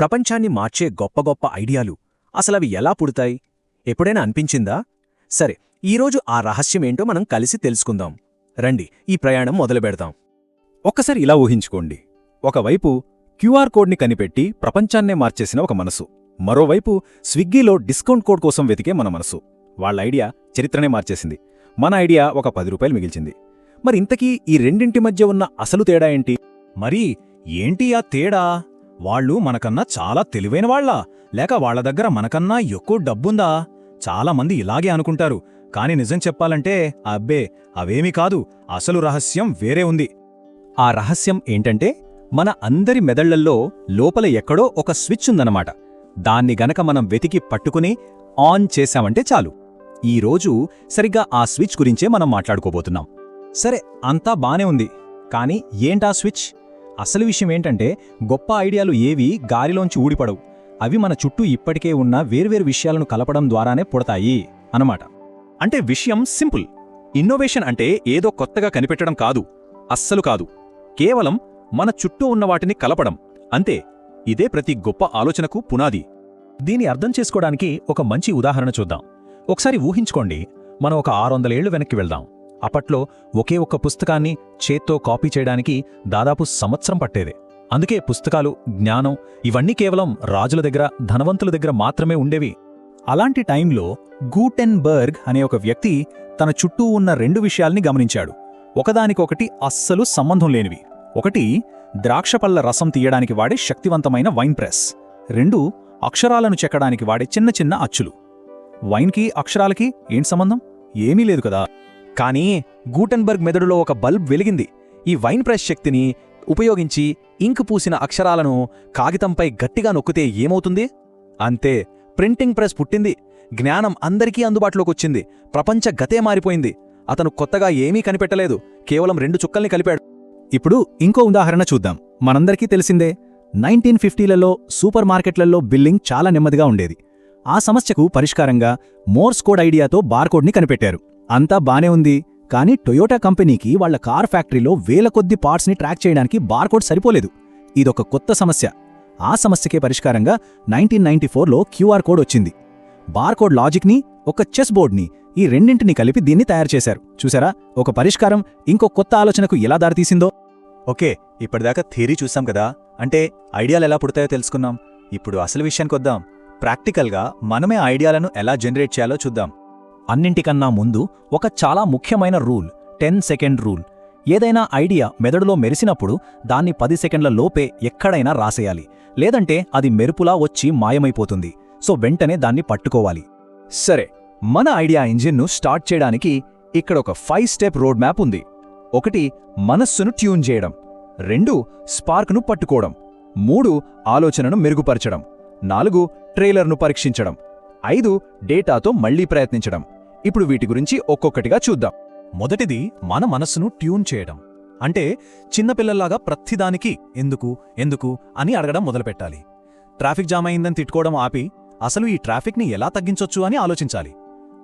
ప్రపంచాన్ని మార్చే గొప్ప గొప్ప ఐడియాలు అసలవి ఎలా పుడతాయి? ఎప్పుడైనా అనిపించిందా? సరే ఈరోజు ఆ రహస్యమేంటో మనం కలిసి తెలుసుకుందాం. రండి ఈ ప్రయాణం మొదలుపెడదాం ఒక్కసారి ఇలా ఊహించుకోండి. ఒకవైపు క్యూఆర్ కోడ్ని కనిపెట్టి ప్రపంచాన్నే మార్చేసిన ఒక మనసు. మరోవైపు స్విగ్గీలో డిస్కౌంట్ కోడ్ కోసం వెతికే మన మనసు. వాళ్ళ ఐడియా చరిత్రనే మార్చేసింది. మన ఐడియా ఒక పది రూపాయలు మిగిల్చింది. మరి ఇంతకీ ఈ రెండింటి మధ్య ఉన్న అసలు తేడా ఏంటి? మరి ఏంటి ఆ తేడా? వాళ్ళు మనకన్నా చాలా తెలివైన వాళ్ళా. లేక వాళ్ళ దగ్గర మనకన్నా ఎక్కువ డబ్బుందా? చాలామంది ఇలాగే అనుకుంటారు. కాని నిజం చెప్పాలంటే అబ్బే అవేమీ కాదు. అసలు రహస్యం వేరే ఉంది. ఆ రహస్యం ఏంటంటే మన అందరి మెదళ్ళల్లో లోపల ఎక్కడో ఒక స్విచ్ ఉందన్నమాట. దాన్ని గనక మనం వెతికి పట్టుకుని ఆన్ చేశామంటే చాలు. ఈరోజు సరిగ్గా ఆ స్విచ్ గురించే మనం మాట్లాడుకోబోతున్నాం. సరే అంతా బానే ఉంది. కానీ ఏంటా స్విచ్? అసలు విషయం ఏంటంటే గొప్ప ఐడియాలు ఏవి గాలిలోంచి ఊడిపడవు. అవి మన చుట్టూ ఇప్పటికే ఉన్న వేర్వేరు విషయాలను కలపడం ద్వారానే పుడతాయి అనమాట అంటే విషయం సింపుల్. ఇన్నోవేషన్ అంటే ఏదో కొత్తగా కనిపెట్టడం కాదు అస్సలు కాదు. కేవలం మన చుట్టూ ఉన్న వాటిని కలపడం. అంతే ఇదే ప్రతి గొప్ప ఆలోచనకు పునాది. దీని అర్థం చేసుకోవడానికి ఒక మంచి ఉదాహరణ చూద్దాం. ఒకసారి ఊహించుకోండి మనం ఒక ఆరొందలేళ్ళు వెనక్కి వెళ్దాం. అప్పట్లో ఒకే ఒక్క పుస్తకాన్ని చేత్తో కాపీ చేయడానికి దాదాపు సంవత్సరం పట్టేదే. అందుకే పుస్తకాలు జ్ఞానం ఇవన్నీ కేవలం రాజుల దగ్గర ధనవంతుల దగ్గర మాత్రమే ఉండేవి. అలాంటి టైంలో గూటెన్బర్గ్ అనే ఒక వ్యక్తి తన చుట్టూ ఉన్న రెండు విషయాల్ని గమనించాడు. ఒకదానికొకటి అస్సలు సంబంధం లేనివి. ఒకటి ద్రాక్షపళ్ళ రసం తీయడానికి వాడే శక్తివంతమైన వైన్ ప్రెస్. రెండు అక్షరాలను చెక్కడానికి వాడే చిన్న చిన్న అచ్చులు. వైన్కి అక్షరాలకి ఏం సంబంధం? ఏమీ లేదు కదా. కానీ గూటన్బర్గ్ మెదడులో ఒక బల్బ్ వెలిగింది. ఈ వైన్ ప్రెస్ శక్తిని ఉపయోగించి ఇంకు పూసిన అక్షరాలను కాగితంపై గట్టిగా నొక్కితే ఏమవుతుంది? అంతే ప్రింటింగ్ ప్రెస్ పుట్టింది. జ్ఞానం అందరికీ అందుబాటులోకొచ్చింది. ప్రపంచ గతే మారిపోయింది. అతను కొత్తగా ఏమీ కనిపెట్టలేదు. కేవలం రెండు చుక్కల్ని కలిపాడు. ఇప్పుడు ఇంకో ఉదాహరణ చూద్దాం. మనందరికీ తెలిసిందే నైన్టీన్ ఫిఫ్టీలలో సూపర్ మార్కెట్లలో బిల్లింగ్ చాలా నెమ్మదిగా ఉండేది. ఆ సమస్యకు పరిష్కారంగా మోర్స్ కోడ్ ఐడియాతో బార్కోడ్ని కనిపెట్టారు. అంతా బానే ఉంది కానీ టొయోటా కంపెనీకి వాళ్ళ కార్ ఫ్యాక్టరీలో వేల కొద్ది పార్ట్స్ని ట్రాక్ చేయడానికి బార్కోడ్ సరిపోలేదు. ఇదొక కొత్త సమస్య. ఆ సమస్యకే పరిష్కారంగా నైన్టీన్ నైన్టీ ఫోర్లో క్యూఆర్ కోడ్ వచ్చింది. బార్కోడ్ లాజిక్ని ఒక చెస్ బోర్డ్ని ఈ రెండింటిని కలిపి దీన్ని తయారు చేశారు. చూసారా? ఒక పరిష్కారం ఇంకో కొత్త ఆలోచనకు ఎలా దారితీసిందో? ఓకే ఇప్పటిదాకా థియరీ చూసాం కదా. అంటే ఐడియాలు ఎలా పుడతాయో తెలుసుకున్నాం. ఇప్పుడు అసలు విషయానికొద్దాం. ప్రాక్టికల్గా మనమే ఐడియాలను ఎలా జనరేట్ చేయాలో చూద్దాం. అన్నింటికన్నా ముందు ఒక చాలా ముఖ్యమైన రూల్ టెన్ సెకండ్ రూల్. ఏదైనా ఐడియా మెదడులో మెరిసినప్పుడు దాన్ని పది సెకండ్ల లోపే ఎక్కడైనా రాసేయాలి. లేదంటే అది మెరుపులా వచ్చి మాయమైపోతుంది. సో వెంటనే దాన్ని పట్టుకోవాలి. సరే మన ఐడియా ఇంజిన్ను స్టార్ట్ చేయడానికి ఇక్కడ ఒక ఫైవ్ స్టెప్ రోడ్ మ్యాప్ ఉంది. ఒకటి మనస్సును ట్యూన్ చేయడం. రెండు స్పార్క్ను పట్టుకోవడం. మూడు ఆలోచనను మెరుగుపరచడం. నాలుగు ట్రైలర్ను పరీక్షించడం. ఐదు డేటాతో మళ్ళీ ప్రయత్నించడం. ఇప్పుడు వీటి గురించి ఒక్కొక్కటిగా చూద్దాం. మొదటిది మన మనస్సును ట్యూన్ చేయడం. అంటే చిన్నపిల్లల్లాగా ప్రతిదానికి ఎందుకు ఎందుకు అని అడగడం మొదలుపెట్టాలి. ట్రాఫిక్ జామ్ అయిందని తిట్టుకోవడం ఆపి అసలు ఈ ట్రాఫిక్ని ఎలా తగ్గించొచ్చు అని ఆలోచించాలి.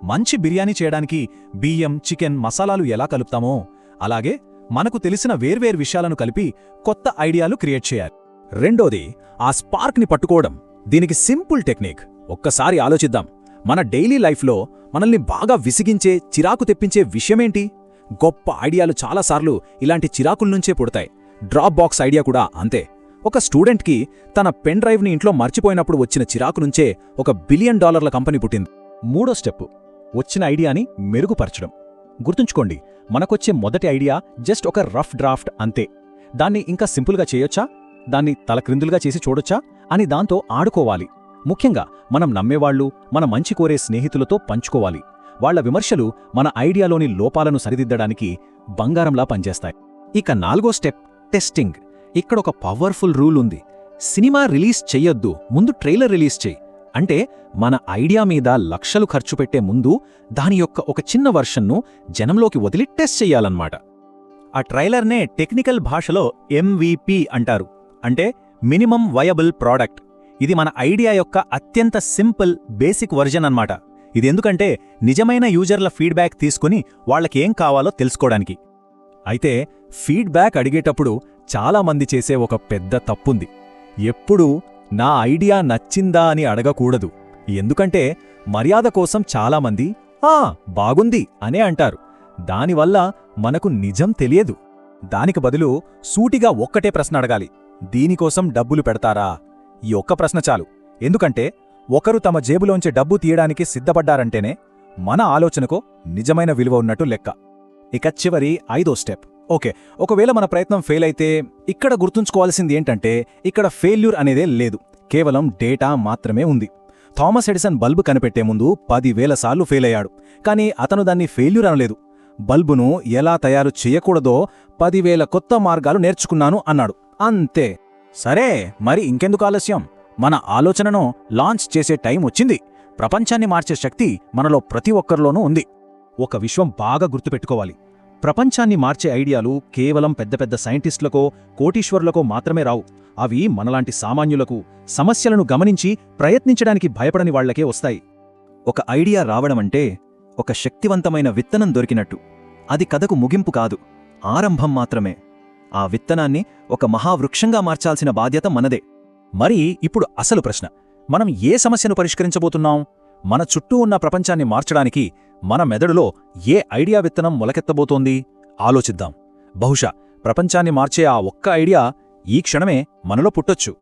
మంచి బిర్యానీ చేయడానికి బియ్యం చికెన్ మసాలాలు ఎలా కలుపుతామో అలాగే మనకు తెలిసిన వేర్వేరు విషయాలను కలిపి కొత్త ఐడియాలు క్రియేట్ చేయాలి. రెండోది ఆ స్పార్క్ని పట్టుకోవడం. దీనికి సింపుల్ టెక్నిక్. ఒక్కసారి ఆలోచిద్దాం. మన డైలీ లైఫ్లో మనల్ని బాగా విసిగించే చిరాకు తెప్పించే విషయమేంటి? గొప్ప ఐడియాలు చాలాసార్లు ఇలాంటి చిరాకుల నుంచే పుడతాయి. డ్రాప్ బాక్స్ ఐడియా కూడా అంతే. ఒక స్టూడెంట్కి తన పెన్ డ్రైవ్ని ఇంట్లో మర్చిపోయినప్పుడు వచ్చిన చిరాకు నుంచే ఒక బిలియన్ డాలర్ల కంపెనీ పుట్టింది. మూడో స్టెప్ వచ్చిన ఐడియాని మెరుగుపరచడం. గుర్తుంచుకోండి మనకొచ్చే మొదటి ఐడియా జస్ట్ ఒక రఫ్ డ్రాఫ్ట్ అంతే. దాన్ని ఇంకా సింపుల్గా చేయొచ్చా? దాన్ని తలక్రిందులుగా చేసి చూడొచ్చా? అని దాంతో ఆడుకోవాలి. ముఖ్యంగా మనం నమ్మేవాళ్ళు మన మంచి కోరే స్నేహితులతో పంచుకోవాలి. వాళ్ళ విమర్శలు మన ఐడియాలోని లోపాలను సరిదిద్దడానికి బంగారంలా పనిచేస్తాయి. ఇక నాలుగో స్టెప్ టెస్టింగ్. ఇక్కడ ఒక పవర్ఫుల్ రూల్ ఉంది. సినిమా రిలీజ్ చెయ్యొద్దు ముందు ట్రైలర్ రిలీజ్ చెయ్యి. అంటే మన ఐడియా మీద లక్షలు ఖర్చు పెట్టే ముందు దాని యొక్క ఒక చిన్న వర్షన్ను జనంలోకి వదిలి టెస్ట్ చెయ్యాలన్నమాట. ఆ ట్రైలర్నే టెక్నికల్ భాషలో ఎంవిపి అంటారు. అంటే మినిమం వయబుల్ ప్రోడక్ట్. ఇది మన ఐడియా యొక్క అత్యంత సింపుల్ బేసిక్ వర్జన్ అన్నమాట. ఇది ఎందుకంటే నిజమైన యూజర్ల ఫీడ్బ్యాక్ తీసుకుని వాళ్ళకేం కావాలో తెలుసుకోవడానికి. అయితే ఫీడ్బ్యాక్ అడిగేటప్పుడు చాలామంది చేసే ఒక పెద్ద తప్పుంది. ఎప్పుడూ నా ఐడియా నచ్చిందా అని అడగకూడదు. ఎందుకంటే మర్యాద కోసం చాలామంది ఆ బాగుంది అనే అంటారు. దానివల్ల మనకు నిజం తెలియదు. దానికి బదులు సూటిగా ఒక్కటే ప్రశ్న అడగాలి. దీనికోసం డబ్బులు పెడతారా? ఈ ఒక్క ప్రశ్న చాలు. ఎందుకంటే ఒకరు తమ జేబులోంచి డబ్బు తీయడానికి సిద్ధపడ్డారంటేనే మన ఆలోచనకు నిజమైన విలువ ఉన్నట్టు లెక్క. ఇక చివరి ఐదో స్టెప్. ఓకే ఒకవేళ మన ప్రయత్నం ఫెయిల్ అయితే ఇక్కడ గుర్తుంచుకోవాల్సింది ఏంటంటే ఇక్కడ ఫెయిల్యూర్ అనేదే లేదు. కేవలం డేటా మాత్రమే ఉంది. థామస్ ఎడిసన్ బల్బు కనిపెట్టే ముందు పదివేల సార్లు ఫెయిల్ అయ్యాడు. కానీ అతను దాన్ని ఫెయిల్యూర్ అనలేదు. బల్బును ఎలా తయారు చేయకూడదో పదివేల కొత్త మార్గాలు నేర్చుకున్నాను అన్నాడు. అంతే. సరే మరి ఇంకెందుకు ఆలస్యం? మన ఆలోచనను లాంచ్ చేసే టైం వచ్చింది. ప్రపంచాన్ని మార్చే శక్తి మనలో ప్రతి ఒక్కరిలోనూ ఉంది. ఒక విశ్వం బాగా గుర్తుపెట్టుకోవాలి. ప్రపంచాన్ని మార్చే ఐడియాలు కేవలం పెద్ద పెద్ద సైంటిస్టులకో కోటీశ్వరులకో మాత్రమే రావు. అవి మనలాంటి సామాన్యులకు సమస్యలను గమనించి ప్రయత్నించడానికి భయపడని వాళ్ళకే వస్తాయి. ఒక ఐడియా రావడమంటే ఒక శక్తివంతమైన విత్తనం దొరికినట్టు. అది కథకు ముగింపు కాదు. ఆరంభం మాత్రమే. ఆ విత్తనాన్ని ఒక మహావృక్షంగా మార్చాల్సిన బాధ్యత మనదే. మరి ఇప్పుడు అసలు ప్రశ్న. మనం ఏ సమస్యను పరిష్కరించబోతున్నాం? మన చుట్టూ ఉన్న ప్రపంచాన్ని మార్చడానికి మన మెదడులో ఏ ఐడియా విత్తనం మొలకెత్తబోతోంది? ఆలోచిద్దాం. బహుశా ప్రపంచాన్ని మార్చే ఆ ఒక్క ఐడియా ఈ క్షణమే మనలో పుట్టొచ్చు.